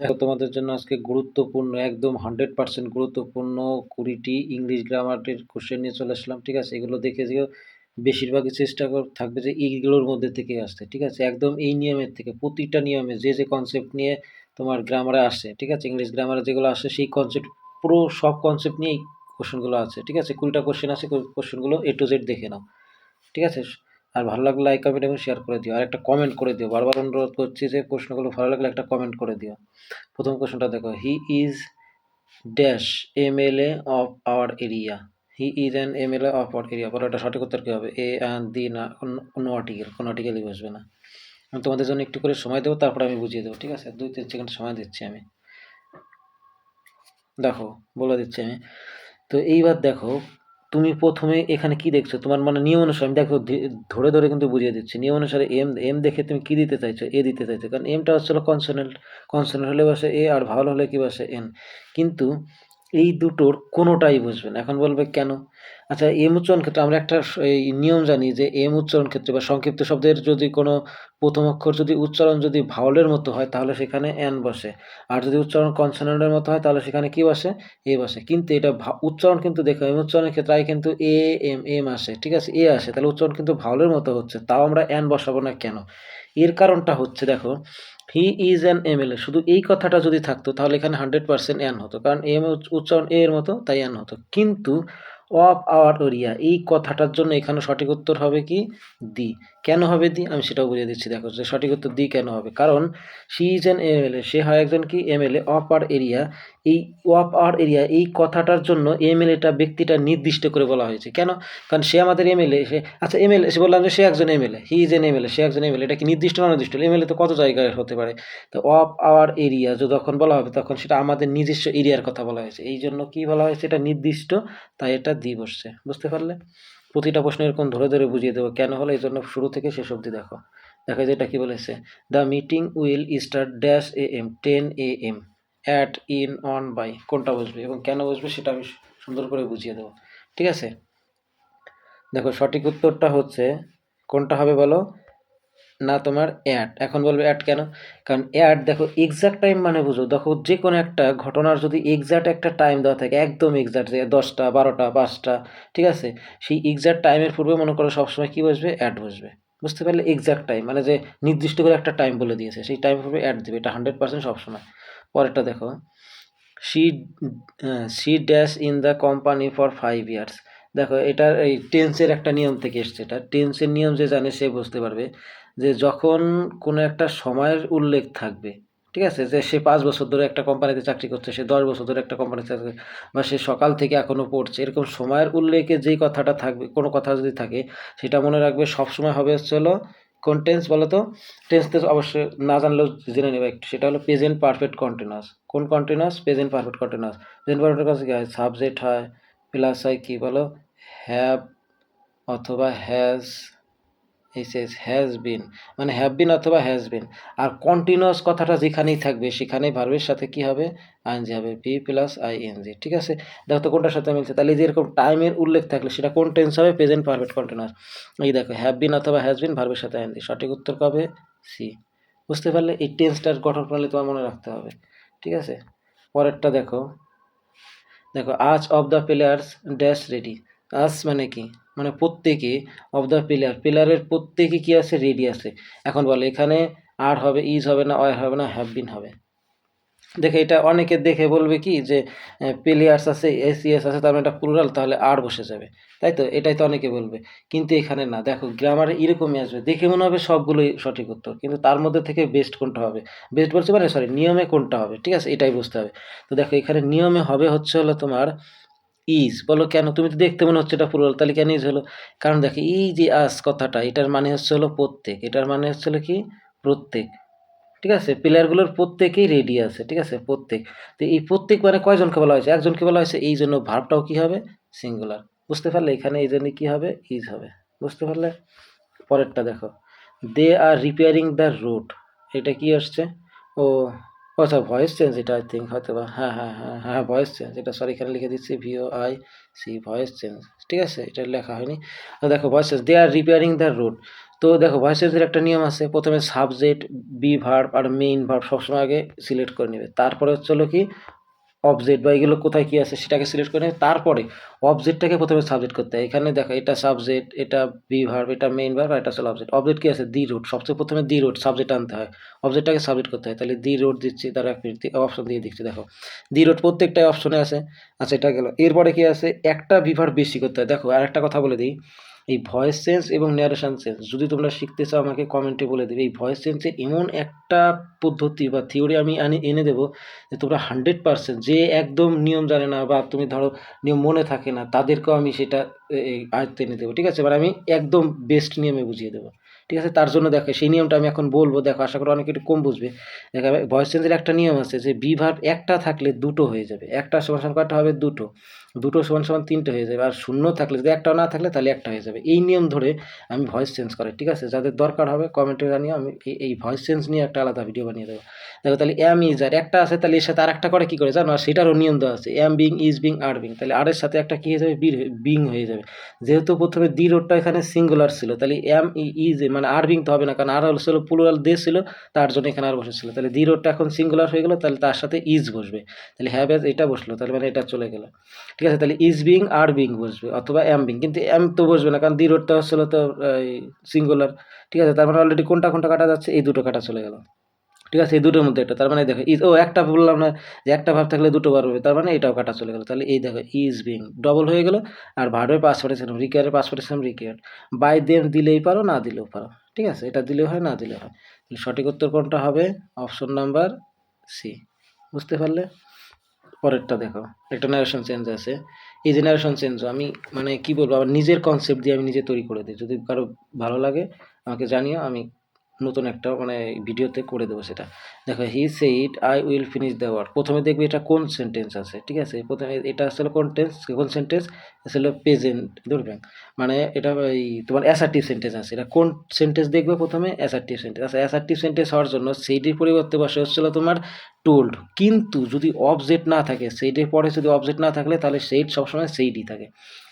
দেখো, তোমাদের জন্য আজকে গুরুত্বপূর্ণ, একদম হান্ড্রেড পার্সেন্ট গুরুত্বপূর্ণ কুড়িটি ইংলিশ গ্রামারের কোশ্চেন নিয়ে চলে আসলাম, ঠিক আছে? এগুলো দেখে যে বেশিরভাগই চেষ্টা কর, থাকবে যে এইগুলোর মধ্যে থেকে আসতে, ঠিক আছে? একদম এই নিয়মের থেকে, প্রতিটা নিয়মে যে যে কনসেপ্ট নিয়ে তোমার গ্রামারে আসে, ঠিক আছে? ইংলিশ গ্রামারে যেগুলো আসে, সেই কনসেপ্ট পুরো সব কনসেপ্ট নিয়েই কোশ্চেনগুলো আছে, ঠিক আছে? কুড়িটা কোশ্চেন আছে কোশ্চেনগুলো এ টু জেড দেখে নাও, ঠিক আছে? আর ভালো লাগলে লাইক কমেন্ট এবং শেয়ার করে দিও। আর একটা কমেন্ট করে দিও। বারবার অনুরোধ করছি যে প্রশ্নগুলো ভালো লাগলে একটা কমেন্ট করে দিও। প্রথম কোশ্চেনটা দেখো he is dash M L A of our area he is an M L A of our area বলো, এটা সঠিক উত্তর কী হবে? এ অ্যান্ড দি না, কোনো আর্টিকেল কোনো আর্টিকেলই বসবে না। আমি তোমাদের জন্য একটু করে সময় দেবো, তারপরে আমি বুঝিয়ে দেবো, ঠিক আছে? দুই তিন সেকেন্ড সময় দিচ্ছি আমি। দেখো, বলে দিচ্ছি আমি। তো এইবার দেখো তুমি প্রথমে এখানে কি দেখছ? তোমার মানে নিয়ম অনুসারে, আমি দেখো ধরে ধরে কিন্তু বুঝিয়ে দিচ্ছি। নিয়ম অনুসারে এম এম দেখে তুমি কি দিতে চাইছো? এ দিতে চাইছো। কারণ এমটা হচ্ছিল কনসোনেন্ট কনসোনেন্ট হলে বসে এ আর ভালো হলে কি বসে এন কিন্তু এই দুটোর কোনোটাই বুঝবে না। এখন বলবে কেন? আচ্ছা এম উচ্চারণ ক্ষেত্রে আমরা একটা এই নিয়ম জানি যে এম উচ্চারণ ক্ষেত্রে বা সংক্ষিপ্ত শব্দের যদি কোনো প্রথম অক্ষর যদি উচ্চারণ যদি ভাওলের মতো হয়, তাহলে সেখানে এন বসে। আর যদি উচ্চারণ কনসোনেন্টের মতো হয়, তাহলে সেখানে কি বসে? এ বসে। কিন্তু এটা উচ্চারণ কিন্তু দেখো, এম উচ্চারণের ক্ষেত্রে আগে কিন্তু এ, এম এম আসে, ঠিক আছে? এ আসে, তাহলে উচ্চারণ কিন্তু ভাওলের মতো হচ্ছে। তাও আমরা এন বসাবো না কেন? এর কারণটা হচ্ছে দেখো, he is an M L A. শুধু এই কথাটা যদি থাকতো, তাহলে এখানে হান্ড্রেড পার্সেন্ট এন হতো। কারণ এম উচ্চারণ এ এর মতো, তাই এন হতো। কিন্তু অফ আওয়ার এরিয়া এই কথাটার জন্য এখানে সঠিক উত্তর হবে কি? দি কেন হবে দি, আমি সেটাও বুঝিয়ে দিচ্ছি। দেখো, যে সঠিক উত্তর দি কেন হবে? কারণ সি ইজ এন এমএলএ সে হয় একজন কি? এমএলএ অফ আর এরিয়া এই অফ আর এরিয়া এই কথাটার জন্য এমএলএটা ব্যক্তিটা নির্দিষ্ট করে বলা হয়েছে। কেন? কারণ সে আমাদের এমএলএ সে আচ্ছা এমএলএ সে বললাম যে সে একজন MLA he is an MLA সে একজন এমএলএ এটা কি নির্দিষ্ট না নির্দিষ্ট? এমএলএ তো কত জায়গায় হতে পারে? তো অফ আওয়ার এরিয়া যখন বলা হবে, তখন সেটা আমাদের নিজস্ব এরিয়ার কথা বলা হয়েছে। এই জন্য কি বলা হয়েছে? এটা নির্দিষ্ট, তাই এটা দি বসছে। বুঝতে পারলে? প্রতিটা প্রশ্ন এরকম ধরে ধরে বুঝিয়ে দেবো। কেন হলো? এই জন্য শুরু থেকে শেষ অবধি দেখো। দেখা যায় এটা কী বলেছে? The meeting will start dash A M ten A M at in on by কোনটা বসবে এবং কেন বসবে সেটা আমি সুন্দর করে বুঝিয়ে দেবো। ঠিক আছে? দেখো সঠিক উত্তরটা হচ্ছে, কোনটা হবে বলো? না তোমার অ্যাড এখন বলবে অ্যাড কেন? কারণ অ্যাড দেখো এক্সাক্ট টাইম মানে বুঝো। দেখো যে কোনো একটা ঘটনার যদি এক্সাক্ট একটা টাইম দেওয়া থাকে, একদম এক্সাক্ট যে দশটা, বারোটা, পাঁচটা, ঠিক আছে? সেই এক্সাক্ট টাইমের পূর্বে মনে করো সবসময় কী বসবে? অ্যাড বসবে। বুঝতে পারলে এক্সাক্ট টাইম মানে যে নির্দিষ্ট করে একটা টাইম বলে দিয়েছে, সেই টাইম পূর্বে অ্যাড দেবে। এটা হান্ড্রেড পার্সেন্ট সবসময়। পরেরটা দেখো। She she dash in the company for five years দেখো এটার এই টেন্সের একটা নিয়ম থেকে এসছে। এটা টেন্সের নিয়ম যে জানে সে বুঝতে পারবে। যে যখন কোনো একটা সময়ের উল্লেখ থাকবে, ঠিক আছে? যে সে পাঁচ বছর ধরে একটা কোম্পানিতে চাকরি করছে, সে দশ বছর ধরে একটা কোম্পানিতে চাকরি বা সে সকাল থেকে এখনও পড়ছে, এরকম সময়ের উল্লেখে যেই কথাটা থাকবে, কোনো কথা যদি থাকে, সেটা মনে রাখবে সবসময় হবে হচ্ছে হলো কোন টেন্স বলো তো? টেন্স তো অবশ্যই না জানলেও জেনে নেবে একটু। সেটা হলো প্রেজেন্ট পারফেক্ট কন্টিনিউয়াস কোন continuous present perfect continuous present perfect কাছে কী হয়? সাবজেক্ট হয় প্লাস হয় কী বলো? হ্যাভ অথবা হ্যাজ এস হ্যাজ বিন মানে হ্যাভ বিন অথবা হ্যাজ বিন আর কন্টিনিউয়াস কথাটা যেখানেই থাকবে, সেখানেই ভার্বের সাথে কি হবে? আইএনজি হবে। P plus I N G ঠিক আছে? দেখো তো কোনটার সাথে মিলছে? তাহলে যে এরকম টাইমের উল্লেখ থাকলে সেটা কোন টেন্স হবে? প্রেজেন্ট পারফেক্ট কন্টিনিউয়াস এই দেখো হ্যাভ বিন অথবা হ্যাজ বিন ভার্বের সাথে আইএনজি সঠিক উত্তর কবে? সি বুঝতে পারলে এই টেন্সটার গঠন প্রণালী তোমার মনে রাখতে হবে। ঠিক আছে? পরেরটা দেখো। দেখো, as of the players dash ready as মানে কি? মানে প্রত্যেকে অফ দ্য পিলার পিলারের প্রত্যেকে কি আছে? রেডি আছে। এখন বলে, এখানে আর হবে ইজ হবে না অয় হবে না হ্যাভ বিন হবে। দেখে, এটা অনেকে দেখে বলবে কি যে প্লেয়ার্স আছে এসিএস আছে, তার মানে এটা প্লুরাল তাহলে আর বসে যাবে। তাই তো? এটাই তো অনেকে বলবে। কিন্তু এখানে না। দেখো গ্রামারে এরকমই আসবে। দেখে মনে হবে সবগুলোই সঠিক উত্তর। কিন্তু তার মধ্যে থেকে বেস্ট কোনটা হবে? বেস্ট বলছে মানে সরি নিয়মে কোনটা হবে? ঠিক আছে? এটাই বুঝতে হবে। তো দেখো, এখানে নিয়মে হবে হচ্ছে হলো তোমার ইজ বলো কেন? তুমি তো দেখতে মনে হচ্ছে এটা প্লুরাল তাহলে কেন ইজ হলো? কারণ দেখো, এই যে আস কথাটা, এটার মানে হচ্ছে হলো প্রত্যেক। এটার মানে হচ্ছে হলো কি? প্রত্যেক। ঠিক আছে? প্লেয়ারগুলোর প্রত্যেকেই রেডি আছে, ঠিক আছে? প্রত্যেক। তো এই প্রত্যেক মানে কয়জনকে বলা হয়েছে? একজনকে বলা হয়েছে, এই জন্য ভার্বটাও কী হবে? সিঙ্গুলার বুঝতে পারলে এখানে এই জন্য কী হবে? ইজ হবে। বুঝতে পারলে? পরেরটা দেখো। They are repairing the route এটা কি আসছে? ও আচ্ছা ভয়েস চেঞ্জ এটা আই থিঙ্ক হয়তো বা হ্যাঁ হ্যাঁ হ্যাঁ হ্যাঁ ভয়েস চেঞ্জ এটা সরি এখানে লিখে দিচ্ছি V O I C voice change ঠিক আছে? এটা লেখা হয়নি। দেখো voice change they are repairing the road তো দেখো ভয়েস চেঞ্জের একটা নিয়ম আছে। প্রথমে সাবজেক্ট বি ভার্ব আর মেইন ভার্ব সবসময় আগে সিলেক্ট করে নেবে। তারপরে হচ্ছে হলো কি অবজেক্ট বা এগুলো কোথায় কী আছে সেটাকে সিলেক্ট করে তারপরে অবজেক্টটাকে প্রথমে সাবজেক্ট করতে হয়। এখানে দেখো, এটা সাবজেক্ট এটা বি ভার্ব এটা মেইন ভার্ব এটা হচ্ছে অবজেক্ট অবজেক্ট কী আছে? দি রুট সবচেয়ে প্রথমে দি রুট সাবজেক্ট আনতে হয়। অবজেক্টটাকে সাবজেক্ট করতে হয়। তাহলে দি রুট দিচ্ছি, তার এক মিনিট অপশন দিয়ে দিচ্ছি, দেখো। দি রুট প্রত্যেকটাই অপশনে আছে। আচ্ছা এটা গেল। এরপরে কী আছে? একটা বিভার বেশি করতে হয়। দেখো আর একটা কথা বলে দিই। এই ভয়েস সেন্স এবং ন্যারেশন সেন্স যদি তোমরা শিখতে চাও আমাকে কমেন্টে বলে দেবে। এই ভয়েস সেন্সে এমন একটা পদ্ধতি বা থিওরি আমি আনি, এনে দেবো যে তোমরা হান্ড্রেড পার্সেন্ট যে একদম নিয়ম জানে না বা তুমি ধরো নিয়ম মনে থাকে না, তাদেরকেও আমি সেটা আয়ত্তে এনে দেবো, ঠিক আছে? এবার আমি একদম বেস্ট নিয়মে বুঝিয়ে দেবো, ঠিক আছে? তার জন্য দেখো, সেই নিয়মটা আমি এখন বলব, দেখো, আশা করি অনেকে একটু কম বুঝবে। দেখো ভয়েস চেঞ্জের একটা নিয়ম আছে যে বি ভার্ব একটা থাকলে দুটো হয়ে যাবে, একটা সমান হবে দুটো। দুটো সমান সমান তিনটে হয়ে যাবে। আর শূন্য থাকলে, যদি একটাও না থাকলে তাহলে একটা হয়ে যাবে। এই নিয়ম ধরে আমি ভয়েস চেঞ্জ করে, ঠিক আছে? যাদের দরকার হবে কমেন্টে জানিয়ে আমি এই ভয়েস চেঞ্জ নিয়ে একটা আলাদা ভিডিও বানিয়ে দেবো। দেখো তাহলে এম ইজ আর একটা আছে, তাহলে এর সাথে আর একটা করে কী করে? জানো? আর সেটারও নিয়ম দেওয়া আছে। Am being is being are being তাহলে আর এর সাথে একটা কী হয়ে যাবে? বি বিং হয়ে যাবে। যেহেতু প্রথমে দি রোডটা এখানে সিঙ্গুলার ছিল, তাহলে এম ইজ মানে আর বিং তো হবে না, কারণ আর হলো প্লুরাল দে ছিল, তার জন্য এখানে আর বসেছিল। তাহলে দি রোডটা এখন সিঙ্গুলার হয়ে গেলো, তাহলে তার সাথে ইজ বসবে। তাহলে হ্যাভ এজ এটা বসল, তাহলে মানে এটা চলে গেলো। ঠিক আছে? তাহলে ইজ বিং আর বিং বসবে, অথবা এম বিং কিন্তু এম তো বসবে না, কারণ দি রোডটা হচ্ছিল তো সিঙ্গুলার ঠিক আছে? তার মানে অলরেডি কোনটা কোনটা কাটা যাচ্ছে? এই দুটো কাটা চলে গেল। ঠিক আছে? এই দুটোর মধ্যে একটা। তার মানে দেখো ইজ ও একটা বললাম না যে একটা ভাব থাকলে দুটো বার হবে। তার মানে এটাও কাটা চলে গেলো। তাহলে এই দেখো ইজ বিং ডবল হয়ে গেল আর ভার্বের ছিলাম রিকেয়ারের ছিলাম রিকেয়ার বাই দেম দিলেই পারো, না দিলেও পারো। ঠিক আছে? এটা দিলেও হয়, না দিলেও হয়। সঠিক উত্তর কোনটা হবে? অপশন নাম্বার সি বুঝতে পারলে? পরেরটা দেখো। একটা ন্যারেশন চেঞ্জ আছে। এই যে চেঞ্জ আমি মানে কি বলব? আমার নিজের কনসেপ্ট দিয়ে আমি নিজে তৈরি করে দিই। যদি কারও ভালো লাগে, আমাকে জানিও, আমি নতুন একটা মানে ভিডিওতে করে দেবো সেটা। দেখো he said I will finish the work প্রথমে দেখবে এটা কোন সেন্টেন্স আছে, ঠিক আছে? প্রথমে এটা আসলে কোন টেন্স কোন সেন্টেন্স আসলে প্রেজেন্ট ধরবেন মানে এটা এই তোমার অ্যাসার্টিভ সেন্টেন্স আছে। এটা কোন সেন্টেন্স দেখবে প্রথমে? অ্যাসার্টিভ সেন্টেন্স আচ্ছা অ্যাসার্টিভ সেন্টেন্স হওয়ার জন্য সেইটির পরিবর্তে বসে হচ্ছিল তোমার টোল্ড কিন্তু যদি অবজেক্ট না থাকে সেইটের পরে যদি অবজেক্ট না থাকলে, তাহলে সেইট সবসময় সেইটই থাকে।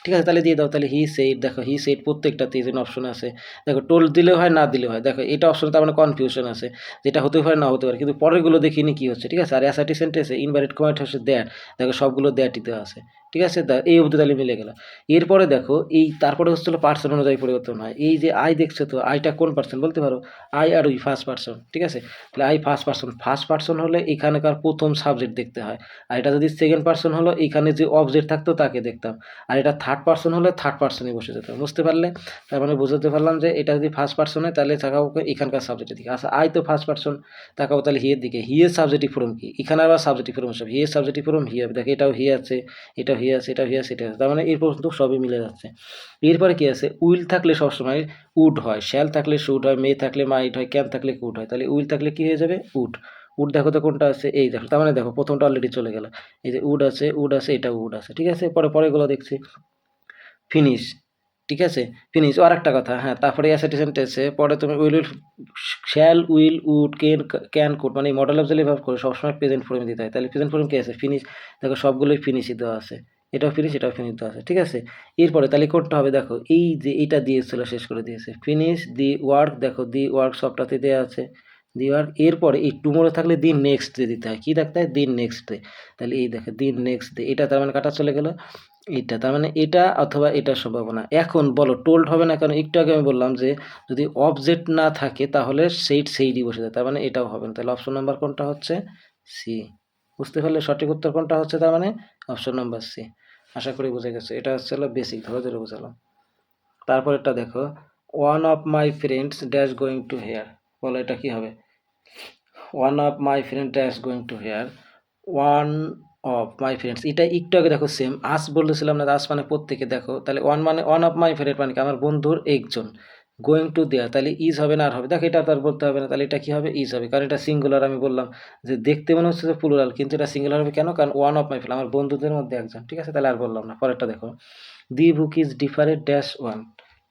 ঠিক আছে, তাহলে দিয়ে দাও, তাহলে হি সেইট দেখো হি সেইট প্রত্যেকটাতে এই অপশন আছে। দেখো টোল দিলেও হয়, না দিলে হয়। দেখো, এটা অপশনে তার মানে কনফিউশন আছে। যেটা হতে পারে, না হতে পারে, কিন্তু পরেরগুলো দেখিনি কি হচ্ছে, ঠিক আছে? আর অ্যাসার্টি সেন্টেন্সে ইনভারিড কমেন্ট হচ্ছে দ্যাট দেখো, সবগুলো দ্যাটিতে আছে। ঠিক আছে? এই অবধি তাহলে মিলে গেল। এরপরে দেখো, এই তারপরে হচ্ছিল পার্সন অনুযায়ী পরিবর্তন হয়। এই যে আই দেখছ তো আইটা কোন পার্সন বলতে পারো? আই আর ওই ফার্স্ট পার্সন ঠিক আছে? তাহলে I first person first person হলে এখানকার প্রথম সাবজেক্ট দেখতে হয়। আর এটা যদি সেকেন্ড পার্সন হলো, এখানে যে অবজেক্ট থাকতো তাকে দেখতাম। আর এটা থার্ড পার্সন হলে থার্ড পার্সনে বসে যেত বুঝতে পারলে? তার মানে বুঝতে পারলাম যে এটা যদি ফার্স্ট পার্সন হয়, তাহলে তাকাবো এখানকার সাবজেক্টের দিকে। আচ্ছা আই তো ফার্স্ট পার্সন তাকাবো তাহলে হিয়ের দিকে। হিয়ের সাবজেক্টিভ ফর্ম কি? এখানে আবার সাবজেক্টিভ ফর্ম সব হিয়ের সাবজেক্টিভ ফর্ম হিয়ে দেখো এটাও হি আছে, এটাও হি আছে এটাও হি আছে, এটা আছে। তার মানে এই পর্যন্ত সবই মিলে যাচ্ছে। এরপরে কি আছে? উইল থাকলে সবসময় উড হয়, শ্যাল থাকলে শুড হয়, মে থাকলে মাইট হয়, ক্যান থাকলে কুট হয়। তাহলে উইল থাকলে কি হয়ে যাবে? উড। উড দেখো তো কোনটা আছে? এই দেখো, তার মানে দেখো, প্রথমটা অলরেডি চলে গেল। এই যে উড আছে উড আছে, এটা উড আছে, ঠিক আছে? পরে পরেগুলো দেখছি। ফিনিশ, ঠিক আছে? ফিনিশ আর একটা কথা হ্যাঁ তারপরে অ্যাসেটি সেন্টেন্সে পরে তুমি will will, shall, will, would, can, can, could মানে মডেল অফ ব্যবহার করে সবসময় প্রেজেন্ট ফর্মে দিতে হয়। তাহলে প্রেজেন্ট ফর্ম কি আছে? ফিনিশ, দেখো সবগুলোই ফিনিশই দেওয়া আছে। এটাও ফিনিশ এটাও ফিনিশ দেওয়া আছে, ঠিক আছে? এরপরে তাহলে কোনটা হবে, দেখো, এই যে এইটা দিয়েছিল শেষ করে দিয়েছে। ফিনিশ দি ওয়ার্ক দেখো দি ওয়ার্ক সবটাতে দেওয়া আছে। দি ওয়ার্ক এরপরে এই টুমোরো থাকলে দিন নেক্সট ডে দিতে হয়। কী দেখতে হয়? দিন নেক্সট ডে তাহলে এই দেখো দিন নেক্সট ডে এটা তার মানে কাটা চলে গেলো। এটা তার মানে এটা অথবা এটার সম্ভাবনা। এখন বলো টোল্ড হবে না কারণ একটু আগে আমি বললাম যে, যদি অবজেক্ট না থাকে, তাহলে সেইট সেইডি বসে যায় তার মানে এটাও হবে না। তাহলে অপশন নাম্বার কোনটা হচ্ছে? সি বুঝতে পারলে সঠিক উত্তর কোনটা হচ্ছে? তার মানে অপশন নাম্বার সি আশা করি বুঝে গেছে। এটা হচ্ছে হলো বেসিক ধরে ধরে বোঝালাম। তারপর এটা দেখো one of my friends dash going to here বলো এটা কি হবে? One of my friend dash going to here one of my friends এটা একটু আগে দেখো সেম আস বলেছিলাম না আস মানে প্রত্যেকে দেখো। তাহলে ওয়ান মানে ওয়ান অফ মাই ফ্রেন্ড মানে কি? আমার বন্ধুর একজন। গোয়িং টু দেয়ার তাহলে ইজ হবে না আর হবে। দেখো এটা তো আর বলতে হবে না, তাহলে এটা কি হবে? ইজ হবে। কারণ এটা সিঙ্গুলার আমি বললাম যে দেখতে মনে হচ্ছে যে প্লুরাল কিন্তু এটা সিঙ্গুলার হবে কেন? কারণ ওয়ান অফ মাই ফ্রেন্ড আমার বন্ধুদের মধ্যে একজন, ঠিক আছে? তাহলে আর বললাম না। পরেরটা দেখো। The book is different dash one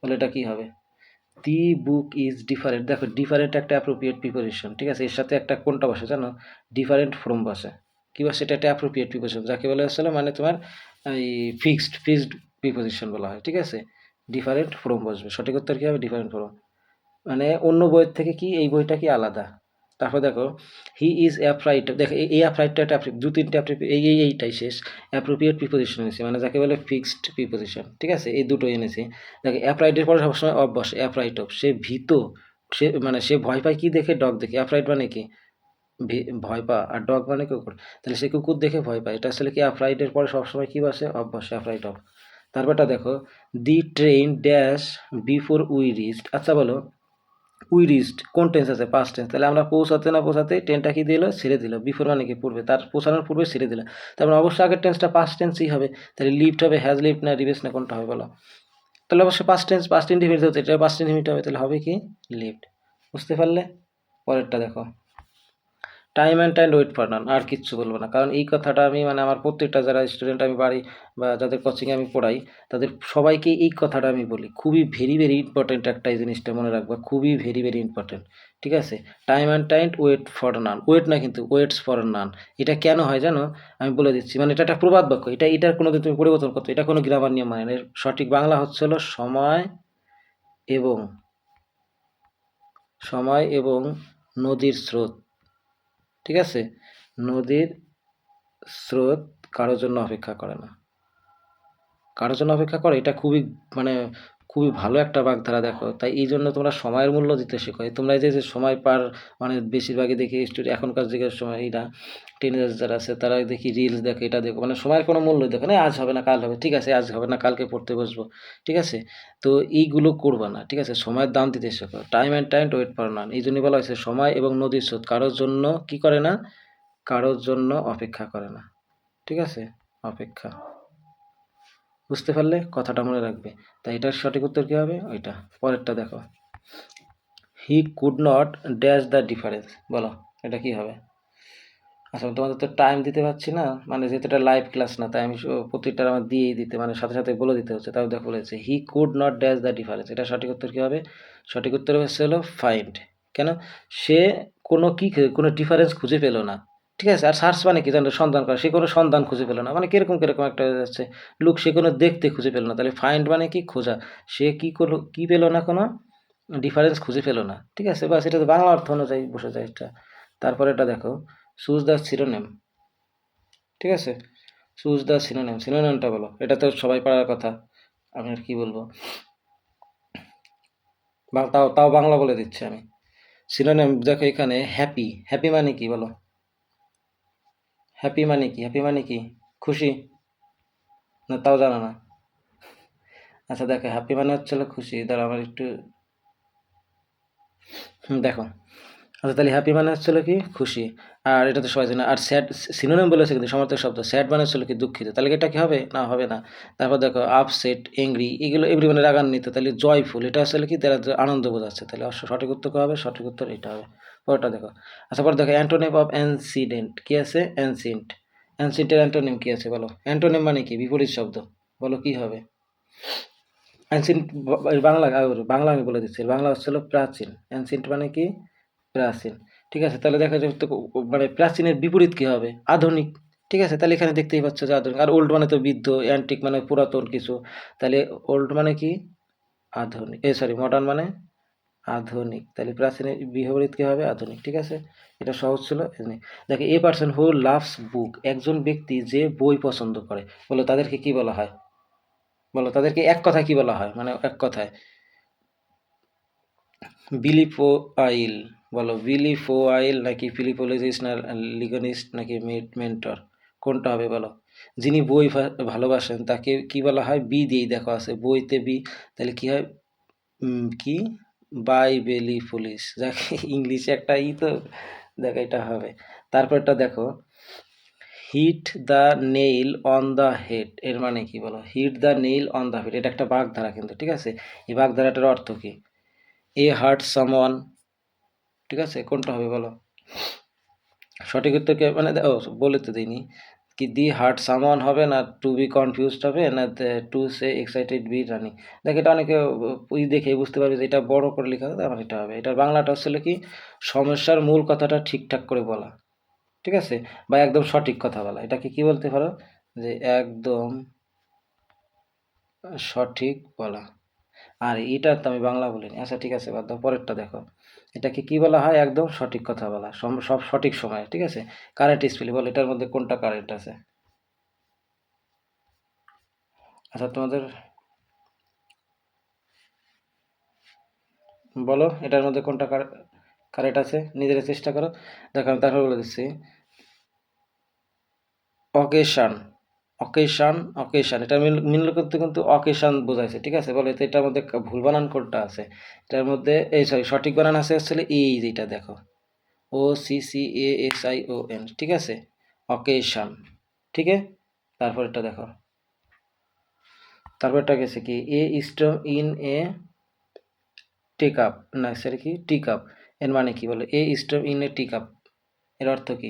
বলে এটা কি হবে? দি বুক ইজ ডিফারেন্ট দেখো ডিফারেন্ট একটা অ্যাপ্রোপ্রিয়েট প্রিপারেশন ঠিক আছে? এর সাথে একটা কোনটা বসে জানো? ডিফারেন্ট ফ্রম বসে। কী বসে? এটা একটা অ্যাপ্রোপ্রিয়েট প্রিপোজিশন যাকে বলা আসলে মানে তোমার এই ফিক্সড ফিক্সড প্রিপোজিশন বলা হয়, ঠিক আছে? ডিফারেন্ট ফ্রম বসবে। সঠিক উত্তর কী হবে? ডিফারেন্ট ফ্রম মানে অন্য বইয়ের থেকে কি এই বইটা কি আলাদা? তারপর দেখো হি ইজ অ্যাপ্রাইট দেখো, এই অ্যাপ্রাইটটা একটা দু তিনটে এই এই, এইটাই শেষ। অ্যাপ্রোপ্রিয়েট প্রিপোজিশন এনেছি মানে যাকে বলে ফিক্সড প্রিপোজিশন ঠিক আছে? এই দুটো এনেছি। দেখো অ্যাপ্রাইটের পরে সবসময় অফ বসে অ্যাপ্রাইট অফ সে ভীত, সে মানে সে ভয় পায় কী দেখে? ডগ দেখে। অ্যাপ্রাইট মানে কি? ভয় পা আর ডগ মানে কুকুর। তাহলে সে কুকুর দেখে ভয় পায়। এটা আসলে কি অ্যাপ্রাইটের পরে সবসময় কী বসে? অফ বসে অ্যাপ্রাইট অফ তারপরটা দেখো the train dash before we reached আচ্ছা বলো উই রিস্ট কোন টেন্স আছে? পাস্ট টেন্স তাহলে আমরা পৌঁছাতে না পৌঁছাতে ট্রেনটা কি দিল? ছেড়ে দিল। বিফোর মানে কি? পূর্বে। তার পৌঁছানোর পূর্বে ছেড়ে দিল। তারপর অবশ্যই আগের টেন্সটা পাস্ট টেন্সই হবে। তাহলে লিফট হবে হ্যাজ লিফট না রিভেস না কোনটা হবে বলো? তাহলে অবশ্যই পাস্ট টেন্স পাস্ট ইন্ডিফিনিট হচ্ছে এটা পাস্ট ইন্ডিফিনিট হবে। তাহলে হবে কি? লিফট বুঝতে পারলে? পরেরটা দেখো। Time and time wait none আর কিচ্ছু বলব না। কারণ এই কথাটা আমি মানে আমার প্রত্যেকটা যারা স্টুডেন্ট আমি বাড়ি বা যাদের কোচিংয়ে আমি পড়াই, তাদের সবাইকে এই কথাটা আমি বলি। খুবই ভেরি ভেরি ইম্পর্টেন্ট একটা এই জিনিসটা মনে রাখবা। খুবই ভেরি ভেরি ইম্পর্টেন্ট ঠিক আছে? Time and time wait for none wait না কিন্তু ওয়েটস ফর নান এটা কেন হয় জানো? আমি বলে দিচ্ছি। মানে এটা একটা প্রবাদ বাক্য। এটা, এটার কোনো তুমি পরিবর্তন করতে, এটা কোনো গ্রামার নিয়ম মানে এর সঠিক বাংলা হচ্ছে হলো সময় এবং সময় এবং নদীর স্রোত। ঠিক আছে? নদীর স্রোত কারোর জন্য অপেক্ষা করে না। কারোর জন্য অপেক্ষা করে, এটা খুবই মানে খুবই ভালো একটা বাগধারা দেখো। তাই এই জন্য তোমরা সময়ের মূল্য দিতে শেখো। তোমরা যে সময় পার মানে বেশিরভাগই দেখি স্টুডেন্ট এখনকার যুগের সময় এরা টিনেজার যারা আছে তারা দেখি রিলস দেখে, এটা দেখো। মানে সময়ের কোনো মূল্য দেখো না আজ হবে না, কাল হবে, ঠিক আছে আজ হবে না, কালকে পড়তে বসবো, ঠিক আছে? তো এইগুলো করবা না, ঠিক আছে? সময়ের দাম দিতে শেখো। Time and time wait for না এই জন্যই বলা হয়েছে সময় এবং নদীর স্রোত। কারোর জন্য কি করে না? কারোর জন্য অপেক্ষা করে না, ঠিক আছে? অপেক্ষা। বুঝতে পারলে কথাটা মনে রাখবে। তাই এটার সঠিক উত্তর কী হবে? ওইটা। পরেরটা দেখো। He could not dash the difference বলো, এটা কি হবে? আচ্ছা তোমাদের তো টাইম দিতে পারছি না। মানে যেহেতু এটা লাইভ ক্লাস না, তাই আমি প্রত্যেকটা আমার দিয়েই দিতে মানে সাথে সাথে বলে দিতে হচ্ছে। তাও দেখো বলেছে he could not dash the difference এটা সঠিক উত্তর কী হবে? সঠিক উত্তর হচ্ছে হলো ফাইন্ড কেন? সে কোনো কী কোনো ডিফারেন্স খুঁজে পেল না। ঠিক আছে, আর সার্চ মানে কি জানো, সন্ধান করা, সে কোনো সন্ধান খুঁজে পেল না। মানে কীরকম কীরকম একটা যাচ্ছে লুক সে কোনো দেখতে খুঁজে পেল না। তাহলে ফাইন্ড মানে কি? খোঁজা। সে কি করল, কি পেল না কোনো? ডিফারেন্স খুঁজে পেল না। ঠিক আছে বা সেটা তো বাংলা অর্থ অনুযায়ী বসে যায় এটা। তারপরে এটা দেখো সুজ দ্য সিরোনেম ঠিক আছে? সুজ দ্য সিনোনেম সিনোনেমটা বলো। এটা তো সবাই পারার কথা। আমি আর কি বলব? তাও তাও বাংলা বলে দিচ্ছি আমি। সিনোনেম দেখো এখানে হ্যাপি হ্যাপি মানে কি বলো? হ্যাপি মানে কি? হ্যাপি মানে কি? খুশি? না তাও জানো না। আচ্ছা দেখো হ্যাপি মানে হচ্ছে হলো খুশি। দাঁড়া আমার একটু হুম, দেখো। আচ্ছা তাহলে হ্যাপি মানে হচ্ছিল কি? খুশি। আর এটা তো সবাই জানে। আর স্যাড সিনোনিম বলেছে কিন্তু সমর্থক শব্দ। স্যাড মানে হচ্ছিল কি দুঃখিত। তাহলে এটা কি হবে? না হবে না। তারপর দেখো আপসেট এংরি এগুলো এভরি মানে রাগান্বিত। তাহলে জয়ফুল এটা আসলে কি? তারা আনন্দ বোঝাচ্ছে। তাহলে সঠিক উত্তর হবে? সঠিক উত্তর এটা হবে। পরটা দেখো। আচ্ছা পরে দেখো অ্যান্টোনিম অফ অ্যানসিডেন্ট কী আছে? অ্যানসিন্ট অ্যানসিন্টের অ্যান্টোনিম কী আছে বলো? অ্যান্টোনিম মানে কি? বিপরীত শব্দ। বলো কী হবে? অ্যানসিন্ট বাংলা বাংলা আমি বলে দিচ্ছি। বাংলা হচ্ছিল প্রাচীন। অ্যানসিন্ট মানে কি? প্রাচীন। ঠিক আছে, তাহলে দেখা যাবে তো মানে প্রাচীনের বিপরীত কী হবে? আধুনিক। ঠিক আছে, তাহলে এখানে দেখতেই পাচ্ছ যে আধুনিক। আর ওল্ড মানে তো বৃদ্ধ অ্যান্টিক মানে পুরাতন কিছু। তাহলে ওল্ড মানে কি? আধুনিক। এ সরি মডার্ন মানে আধুনিক। তাহলে প্রাচীনের বিপরীত কী হবে? আধুনিক, ঠিক আছে? এটা সহজ ছিল। দেখো, এ পার্সন হু লাভস বুক একজন ব্যক্তি যে বই পছন্দ করে, বলো তাদেরকে কি বলা হয়? বলো তাদেরকে এক কথায় কি বলা হয়? মানে এক কথায়। বিলিপো আইল বলো বিলিপো আইল নাকি ফিলিপোলজিস্ট না লিগনিস্ট নাকি মেন্টর কোনটা হবে বলো? যিনি বই ভালোবাসেন, তাকে কি বলা হয়? বি দিয়েই দেখো আছে, বইতে বি, তাহলে কি হয়? কি? By belly police. যাকে, ইংলিশে একটা ই তো দেখো এটা হবে। তারপরটা দেখো, hit the nail on the head, এর মানে কি বলো? Hit the nail on the head, এটা একটা বাগধারা কিন্তু, ঠিক আছে? এই বাগধারাটার অর্থ কি? এ হার্ট সামওয়ান, ঠিক আছে? কোনটা হবে বলো? সঠিক উত্তর কি মানে ও, বলে তো দিইনি। কি দি হার্ট সামওয়ান হবে না টু বি কনফিউজড হবে না to say excited be running. দেখ এটা অনেকে ওই দেখে বুঝতে পারবে যে এটা বড় করে লেখা আমার এটা হবে। এটার বাংলাটা হচ্ছে কি? সমস্যার মূল কথাটা ঠিকঠাক করে বলা। ঠিক আছে? বা একদম সঠিক কথা বলা। এটাকে কি বলতে পারো? যে একদম সঠিক বলা। আর এটা তো আমি বাংলা বলিনি। আচ্ছা ঠিক আছে, বাদ দাও, পরেরটা দেখো। এটাকে কি বলা হয়? একদম সঠিক কথা বলা। সব সঠিক সময়ে, ঠিক আছে? কারেন্ট স্পেলি বল এটার মধ্যে কোনটা কারেন্ট আছে? আচ্ছা তোমাদের বলো, এটার মধ্যে কোনটা কারেক্ট আছে? নিজেরা চেষ্টা করো। দেখো তারপর বলে দিচ্ছি। Occasion occasion occasion. এটা মিল করতে কিন্তু অকেশান বোঝাইছে, ঠিক আছে? বলে এটার মধ্যে ভুল বানান কোনটা আছে। এটার মধ্যে, এই সরি, সঠিক বানান আছে হচ্ছে এই যেটা দেখো। O C C A S I O N, ঠিক আছে? অকেশান, ঠিক আছে তারপর এটা দেখো। তারপর এটা গেছে কি? A storm in a teacup, না স্যার কি? Teacup. এর মানে কি? বলে, a storm in a teacup. এর অর্থ কি?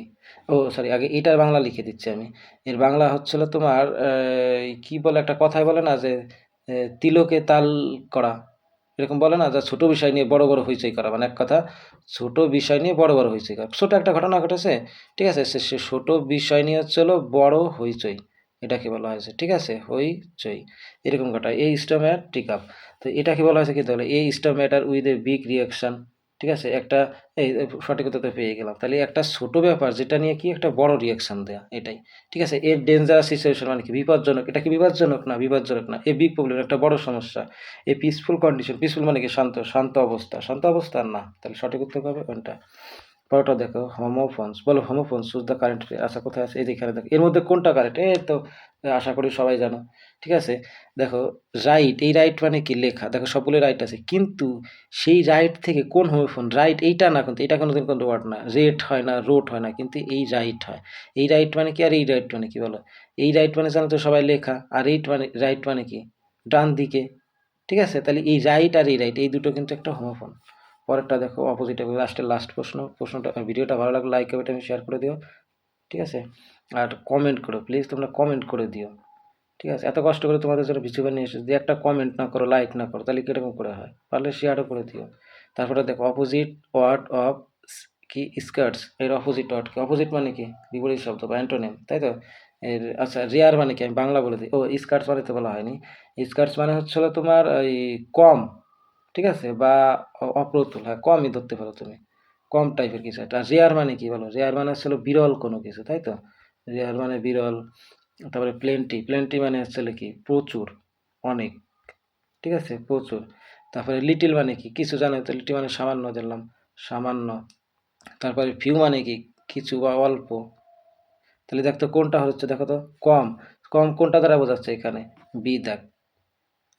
ও সরি আগে এটার বাংলা লিখে দিচ্ছি আমি। এর বাংলা হচ্ছিল তোমার কি বলে একটা কথাই বলে না যে তিলকে তাল করা। এরকম বলে না যে, ছোট বিষয় নিয়ে বড় বড় হইচই করা। মানে এক কথা, ছোট বিষয় নিয়ে বড় বড় হইচই করা। ছোট একটা ঘটনা ঘটেছে, ঠিক আছে? সে সে ছোট বিষয় নিয়ে হচ্ছে হলো বড় হইচই। এটাকে বলা হয়েছে, ঠিক আছে? হইচই। এরকম ঘটা এই স্টমেট টিক আপ তো এটাকে বলা হয়েছে কি তাহলে? এই স্টমেটার উইথ এ বিগ রিয়াকশন ঠিক আছে? একটা, এই সঠিক উত্তরটা পেয়ে গেলাম। তাহলে একটা ছোট ব্যাপার যেটা নিয়ে কি একটা বড় রিয়াকশান দেয়া, এটাই। ঠিক আছে? এর ডেঞ্জারাস সিচুয়েশন মানে কি? বিপজ্জনক। এটা কি বিপজ্জনক না বিপজ্জনক না? এ বিগ প্রবলেম একটা বড় সমস্যা। এ পিসফুল কন্ডিশন পিসফুল মানে কি? শান্ত শান্ত অবস্থা। শান্ত অবস্থা না। তাহলে সঠিক উত্তর পাবে কোনটা? পরোটা দেখো হোমোফোনস বলো হোমোফোনস সুজ দ্য কারেন্ট আশা কোথায় আছে? এই যে দেখো। এর মধ্যে কোনটা কারেন্ট এই তো, আশা করি সবাই জানো। ঠিক আছে? দেখো রাইট এই রাইট মানে কি? লেখা। দেখো সবগুলো রাইট আছে। কিন্তু সেই রাইট থেকে কোন হোমোফোন রাইট এইটা না কিন্তু, এটা কোনোদিন কোনো ওয়ার্ড না। রেট হয় না রোট হয় না, কিন্তু এই রাইট হয়। এই রাইট মানে কি? আর এই রাইট মানে কি বলো? এই রাইট মানে জানো তো সবাই লেখা। আর এইট মানে রাইট মানে কি? ডান দিকে। ঠিক আছে? তাহলে এই রাইট আর এই রাইট এই দুটো কিন্তু একটা হোমোফোন পরেরটা দেখো অপোজিট লাস্টের লাস্ট প্রশ্ন, প্রশ্নটা, ভিডিওটা ভালো লাগলে লাইক কমেন্ট শেয়ার করে দিও, ঠিক আছে? আর কমেন্ট করো প্লিজ তোমরা কমেন্ট করে দিও, ঠিক আছে? এত কষ্ট করে তোমাদের জন্য ভিডিও বানিয়ে এসেছি যে একটা কমেন্ট না করো লাইক না করো, তাহলে কীরকম করে হয়? পারলে শেয়ারও করে দিও। তারপরে দেখো অপোজিট ওয়ার্ড অফ কি? স্কার্টস এর অপোজিট ওয়ার্ড কি? অপোজিট মানে কি? বিপরীত শব্দ বা অ্যান্টোনিম তাই তো? এর আচ্ছা রেয়ার মানে কি? আমি বাংলা বলে দিই, ও স্কার্টস মানে তো বলা হয়নি। স্কার্টস মানে হচ্ছে তোমার এই কম ঠিক আছে? বা অপ্রতুল হ্যাঁ কমই ধরতে পারো তুমি। কম টাইপের কিছু। একটা আর রেয়ার মানে কি বলো? রেয়ার মানে হচ্ছে হলো বিরল কোনো কিছু, তাই তো? রেয়ার মানে বিরল, তারপরে প্লেন্টি প্লেন্টি মানে হচ্ছে কি? প্রচুর, অনেক, ঠিক আছে? প্রচুর। তারপরে লিটিল মানে কি? কিছু জানো তো? লিটিল মানে সামান্য দিলাম সামান্য। তারপরে ফিউ মানে কি? কিছু বা অল্প। তাহলে দেখতো কোনটা হচ্ছে দেখো তো? কম। কম কোনটা দ্বারা বোঝাচ্ছে এখানে? বি দাগ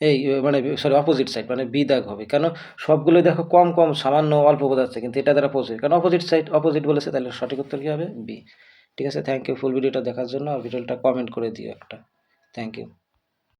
এই মানে সরি অপোজিট সাইড মানে বি দাগ হবে। কেন? সবগুলো দেখো কম কম, সামান্য অল্প বোঝাচ্ছে কিন্তু এটা দ্বারা পজিটিভ কারণ অপোজিট সাইড অপোজিট বলেছে, তাহলে সঠিক উত্তর কী হবে? বি ঠিক আছে? থ্যাংক ইউ ফুল ভিডিওটা দেখার জন্য, আর ভিডিওটা কমেন্ট করে দিও একটা। Thank you